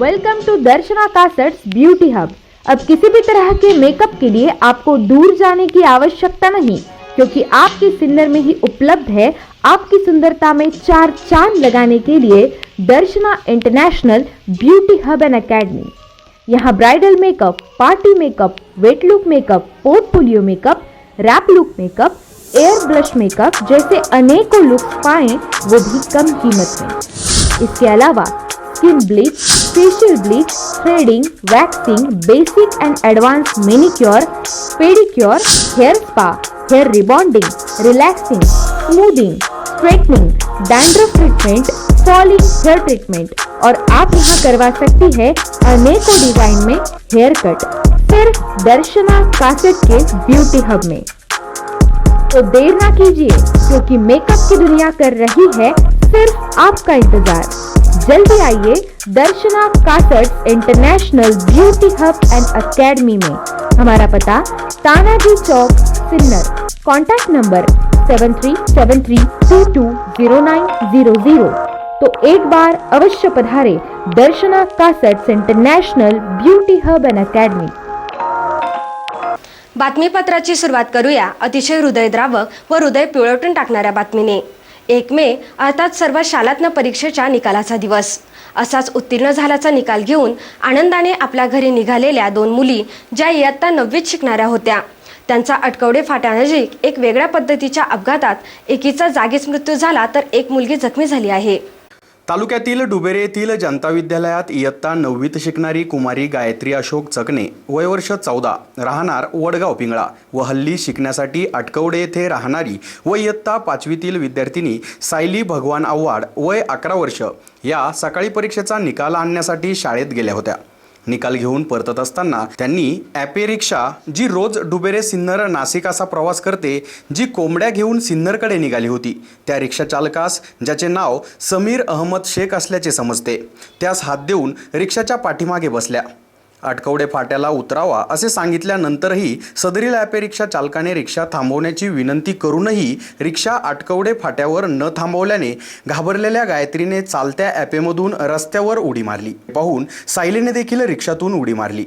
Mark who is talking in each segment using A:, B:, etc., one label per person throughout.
A: Welcome to Darshana Kasat's beauty hub अब किसी भी तरह के मेकअप के लिए आपको दूर जाने की आवश्यकता नहीं, क्योंकि आपके सिन्नर में ही उपलब्ध है आपकी सुंदरता में चार चाँद लगाने के लिए Darshana international beauty hub and academy यहाँ bridal makeup party makeup wet look makeup portfolio makeup wrap look makeup air blush makeup जैसे अनेकों लुक्स पाएँ, वो भी कम कीमत में। इसके अलावा skin bleach facial bleach threading waxing basic and advance manicure pedicure hair spa hair rebonding relaxing smoothing straightening dandruff treatment falling hair treatment और आप यहाँ करवा सकती है अनेकों डिज़ाइन में हेयर कट सिर्फ़ दर्शना कासेट के ब्यूटी हब में। तो देर ना कीजिए, क्योंकि मेकअप की दुनिया कर रही है सिर्फ़ आपका इंतज़ार। जल्दी आइए Darshana Kasat international beauty hub and academy में। हमारा पता Tanaji Chowk Sinnar. Contact number seven three seven three two two zero nine zero zero. तो एक बार अवश्य पधारे Darshana Kasat's international beauty hub and academy.
B: बातमीपत्राची सुरुवात करूया अतिशय हृदयद्रावक व हृदय पिळवटून टाकणाऱ्या बातमीने. एक मे अर्थात सर्व शालात्न परीक्षेच्या निकालाचा दिवस. असाच उत्तीर्ण झाल्याचा निकाल घेऊन आनंदाने आपल्या घरी निघालेल्या दोन मुली ज्या इयत्ता नववीत शिकणाऱ्या होत्या. त्यांचा अटकवडे फाट्यानजीक एक वेगळ्या पद्धतीच्या अपघातात एकीचा जागीच मृत्यू झाला तर एक मुलगी जखमी झाली आहे.
C: तालुक्यातील डुबेरे येथील जनता विद्यालयात इयत्ता नववीत शिकणारी कुमारी गायत्री अशोक चकणे वयवर्ष चौदा राहणार वडगाव पिंगळा व हल्ली शिकण्यासाठी अटकवडे येथे राहणारी व इयत्ता पाचवीतील विद्यार्थिनी सायली भगवान आव्हाड वय अकरा वर्ष. या सकाळी परीक्षेचा निकाल आणण्यासाठी शाळेत गेल्या होत्या. निकाल घेऊन परतत असताना त्यांनी ॲपे रिक्षा जी रोज डुबेरे सिन्नर नाशिक असा प्रवास करते जी कोंबड्या घेऊन सिन्नरकडे निघाली होती. त्या रिक्षा चालकास ज्याचे नाव समीर अहमद शेख असल्याचे समजते. त्यास हात देऊन रिक्षाच्या पाठीमागे बसल्या. आटकवडे फाट्याला उतरावा असे सांगितल्यानंतरही सदरील ॲपे रिक्षा चालकाने रिक्षा थांबवण्याची विनंती करूनही रिक्षा आटकवडे फाट्यावर न थांबवल्याने घाबरलेल्या गायत्रीने चालत्या ॲपेमधून रस्त्यावर उडी मारली. पाहून सायलीने देखील रिक्षातून उडी मारली.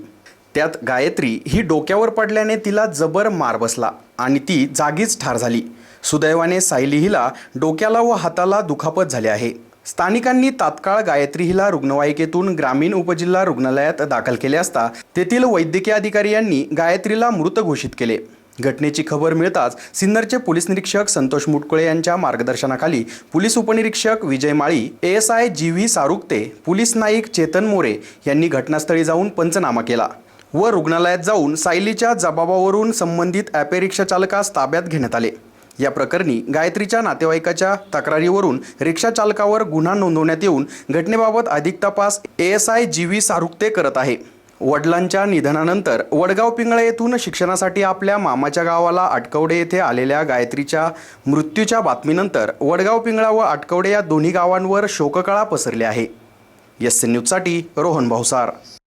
C: त्यात गायत्री ही डोक्यावर पडल्याने तिला जबर मार बसला आणि ती जागीच ठार झाली. सुदैवाने सायली हिला डोक्याला व हाताला दुखापत झाले आहे. स्थानिकांनी तात्काळ गायत्री हिला रुग्णवाहिकेतून ग्रामीण उपजिल्हा रुग्णालयात दाखल केले असता तेथील वैद्यकीय अधिकारी यांनी गायत्रीला मृत घोषित केले. घटनेची खबर मिळताच सिन्नरचे पोलीस निरीक्षक संतोष मुटकुळे यांच्या मार्गदर्शनाखाली पोलीस उपनिरीक्षक Vijay Mali S I G V Sarukte police Naik Chetan More यांनी घटनास्थळी जाऊन पंचनामा केला व रुग्णालयात जाऊन सायलीच्या जबाबावरून संबंधित ॲपे रिक्षाचालकास ताब्यात घेण्यात आले. या प्रकरणी गायत्रीच्या नातेवाईकाच्या तक्रारीवरून रिक्षा चालकावर गुन्हा नोंदवण्यात येऊन घटनेबाबत अधिक तपास A S I G V Sarukte करत आहे. वडिलांच्या निधनानंतर वडगाव पिंगळे येथून शिक्षणासाठी आपल्या मामाच्या गावाला आटकवडे येथे आलेल्या गायत्रीच्या मृत्यूच्या बातमीनंतर वडगाव पिंगळा व आटकवडे या दोन्ही गावांवर शोककळा पसरली आहे. एस न्यूजसाठी रोहन भाऊसार.